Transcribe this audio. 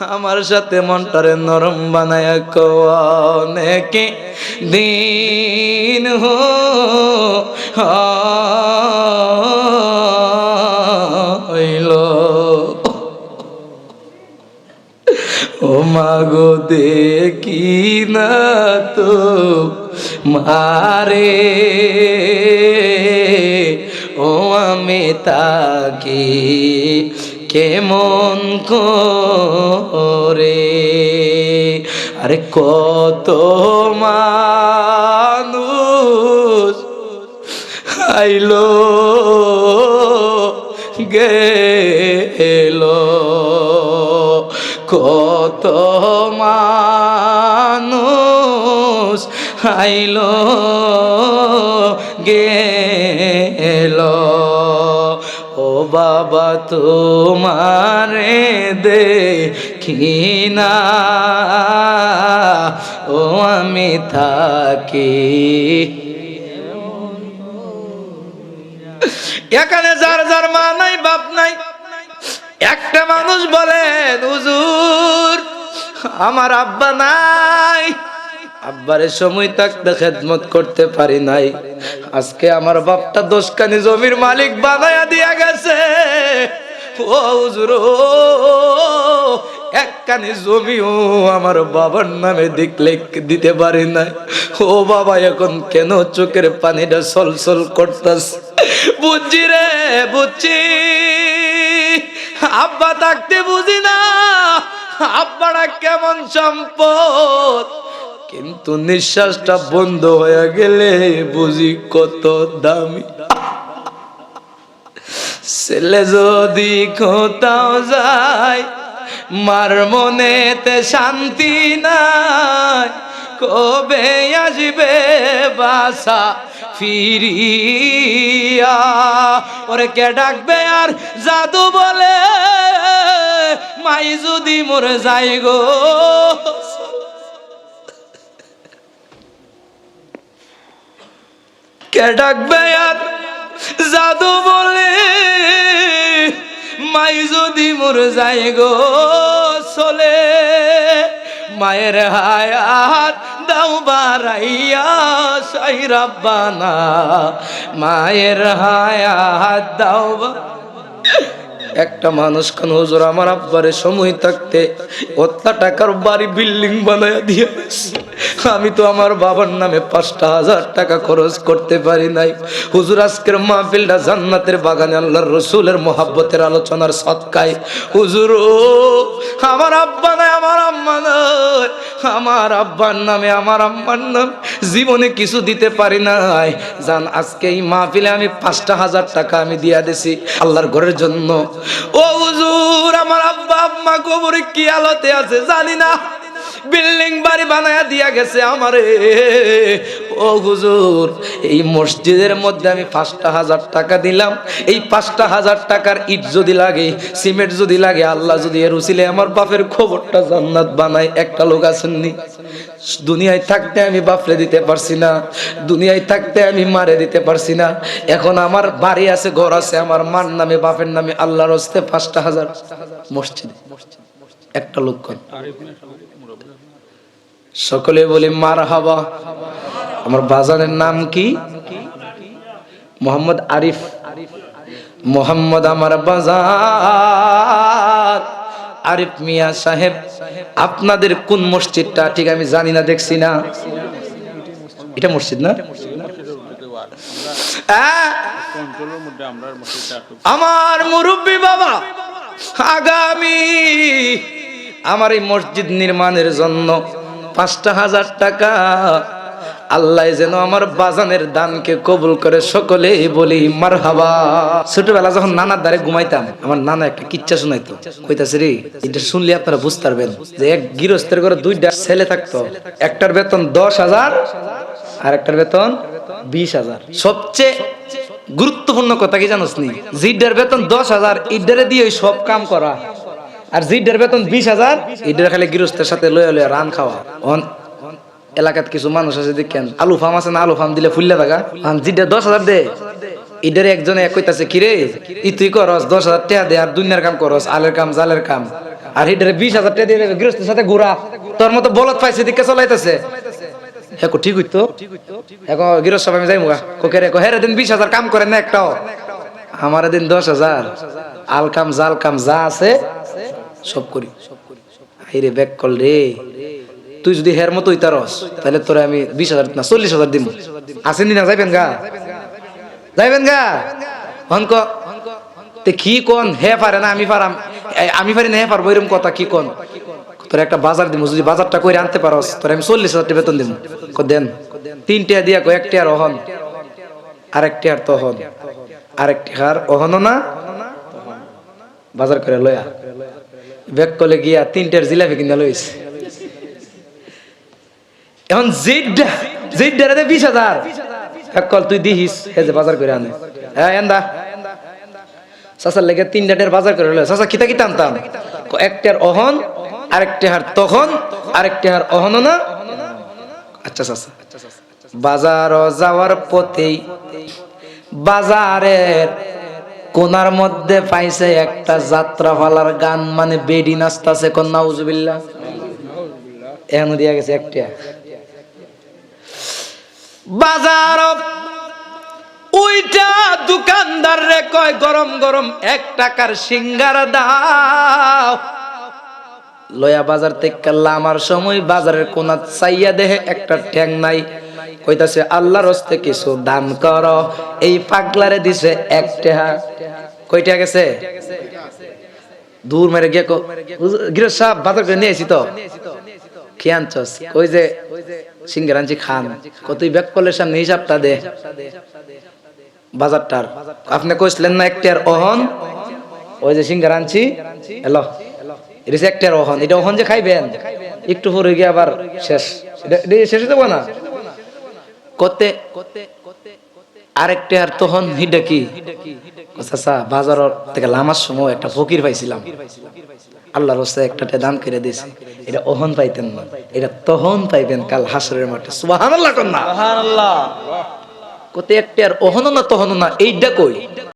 আমার সাথে মনটারে নরম বানায় অনেকে দিন হো হইল। ও মাগো দেখি না তো, মারে। ও আমি তাকে কেমন করে? আরে কত মানুষ আইলো গেল। কত মানুষ আইল। বাবা তোমারে দে না ও আমি থাকি। এখানে যার যার মা নাই, বাপ নাই। একটা মানুষ বলেন, হুজুর, আমার আব্বা নাই। আব্বারের সময় থাকতে খেদমত করতে পারি নাই। আজকে আমার বাপটা দোষকানি জমির মালিক বানায়া দিয়া গেছে। ও হুজুর একখানি জমিও আমার বাবার নামে দেখলে দিতে পারি নাই। ও বাবা, এখন কেন চোখের পানিটা সলসল করতাস? বুঝছি রে, বুঝছি। আব্বা থাকতে বুঝি না আব্বাটা কেমন সম্পদ? কিন্তু নিঃশ্বাসটা বন্ধ হয়ে গেলে বুঝি কত দামি। ছেলে যদি কোথাও যায়, মার মনেতে শান্তি নাই। কবে আসবে বাসা ফিরিয়া? ওরে কে ডাকবে আর জাদু বলে? মাই যদি মরে যাই গো কে ডাকবে আর জাদু বলে, মাই যদি মোর যাই গো চলে, মায়ের হায়াত দাও বারাইয়া সাই রাব্বানা, মায়ের হায়াত দাও একটা মানুষ কেন হুজুর আমার আব্বারে সময় থাকতে কত টাকার বাড়ি বিল্ডিং বানায় দিয়ে। আমি তো আমার বাবার নামে পাঁচটা হাজার টাকা খরচ করতে পারি নাই। হুজুর, আজকের মাহফিলটা জান্নাতের বাগানে আল্লাহর রসুলের মোহাব্বতের আলোচনার সৎকায়। হুজুর আমার আব্বা নাই, আমার আম্মা নাই। আমার আব্বার নামে, আমার আম্মার নাম জীবনে কিছু দিতে পারি নাই। জান, আজকে এই মাহফিলে আমি পাঁচটা হাজার টাকা আমি দিয়া দিছি আল্লাহর ঘরের জন্য। ও হুজুর, আমার আব্বা, আম্মা কবরে কি আলোতে আছে জানি না। বিল্ডিং বাড়ি বানায়া দিয়া গেছে আমারে। ও হুজুর, এই মসজিদের মধ্যে আমি পাঁচটা হাজার টাকা দিলাম। এই পাঁচটা হাজার টাকার ইট যদি লাগে, সিমেন্ট যদি লাগে, আল্লাহ যদি এর উচিলে আমার বাপের খবরটা জান্নাত বানায়। একটা লোক আসেননি দুনিয়ায় থাকতে আমি বাপরে দিতে পারছি না। দুনিয়ায় থাকতে আমি মারে দিতে পারছি না। এখন আমার বাড়ি আছে, ঘর আছে, আমার মার নামে, বাপের নামে আল্লাহর হস্তে পাঁচটা হাজার মসজিদে। একটা লোক কর সকলে বলি মার হাবা আমার বাজারের নাম কি? মোহাম্মদ আরিফ। মোহাম্মদ আমার বাজার। আরিফ মিয়া সাহেব আপনাদের কোন মসজিদটা? ঠিক আমি জানি না দেখছি না। এটা মসজিদ না? একটু আমার মুরব্বী বাবা আগামী আমার এই মসজিদ নির্মাণের জন্য পাঁচটা হাজার টাকা। আল্লাহ যেন আমার বাজানের দানকে কবুল করে সকলে বলি মার হাবা ছোটবেলা যখন নানার দ্বারে ঘুমাইতাম, আমার নানা একটা কিচ্ছা শুনাইতো। কইতাছে রে, এটা শুনলে আপনারা বুঝতে পারবেন যে এক গৃহস্থের ঘরে দুইটা ছেলে থাকতো। একটার বেতন দশ হাজার আর একটার বেতন বিশ হাজার। সবচেয়ে গুরুত্বপূর্ণ কথা কি জানোস নি? জিডার বেতন দশ হাজার ইডারে দিয়ে সব কাম করা। আর জিডার বেতন বিশ হাজার। ইডার খালি গৃহস্থের সাথে লয়ে লয়ে রান খাওয়া। এলাকাত কিছু মানুষ আছে দেখেন আলু ফার্ম আছে না আলু ফার্ম দিলে ফুললে থাকা। জিডার দশ হাজার দে। ইডারে একজনে এক কইতাছে কিরে ই তুই করস দশ হাজার টাকা দে আর দুনিয়ার কাম করস আলের কাম জালের কাম। আর হিডারে বিশ হাজার টাকা দিয়ে গৃহস্থের সাথে ঘোরা। তোর মতো বলত পাইছে দিকে চলাইতেছে। কো ঠিক হইতো? এখন গৃহস্থ আমি যাই মুগা কোকে রে হেরে দিন বিশ হাজার কাম করেন না একটাও। আমার দিন দশ হাজার। আল কাম জাল কাম যা আছে সব করি। হাইরে ব্যাক কল রে। তুই যদি হের মতো ইতারস তাহলে তোরে আমি বিশ হাজার না চল্লিশ হাজার দিব আসেন না, যাইবেন গা। যাইবেন গা। হন ক। তে কি কোন? হে পারে না, আমি পারাম। আমি পারি না, হে পারব এরকম কথা কি কোন? তোর একটা বাজার দিব যদি বাজারটা করে আনতে পারস, তোর আমি চল্লিশ হাজার টাকা বেতন দিব দেন। তিনটা দিয়া কো একটা আর অহন। আরেকটি আর তহন। আরেকটি হার অহন না। বাজার করে লয়া। ব্যাগ কলে গিয়া তিনটার জিলাপি কিনা লইছে এখন জিড্ডা জিড্ডা রে বিশ হাজার। এক কল তুই দিহিস, হে বাজার করে আনে। হ্যাঁ এন্দা। লেগে তিনটাটের বাজার করে চাচা, কিতা ক- একটার অহন, আরেকটা হার তখন, আরেকটা হার অহন না। আচ্ছা চাচা। বাজার যাওয়ার পথেই বাজারের কোনার মধ্যে পাইছে একটা যাত্রা ফালার গান মানে বেডি নাচতাছে কন্যা উজুবিল্লা এখন দিয়া গেছে একটা বাজার ওইটা দোকানদার রে কয়, গরম গরম, এক টাকার সিঙ্গার দাও। লয়া বাজার থেকে লামার সময় বাজারের কোনা চাইয়া দেহে একটা ঠ্যাং নাই। কইতাছে, আল্লাহর হস্তে কিছু দান কর। এই পাগলারে দিছে এক টেহা। কয়টা গেছে? দূর মেরে গিয়ে গিরো সাহেব বাজার করে নিয়ে এসি তো। কি আনছস? কই যে সিঙ্গার খান। কতই ব্যাক কলের সামনে হিসাবটা দে। বাজারটার। আপনি কইছিলেন না একটার অহন? ওই যে সিঙ্গার আনছি এলো এটা একটার অহন। এটা অহন যে খাইবেন? একটু পরে গিয়ে আবার শেষ। এটা শেষ হতে না? কতে আরেকটা আর তখন হিডা কি? চাচা বাজার থেকে লামার সময় একটা ফকির পাইছিলাম। আল্লাহর হস্তে একটাতে দান করে দিয়েছে। এটা অহন পাইতেন না। এটা তহন পাইবেন কাল হাসরের মাঠে। কতে একটা আর অহন না তহন না এইটা কই?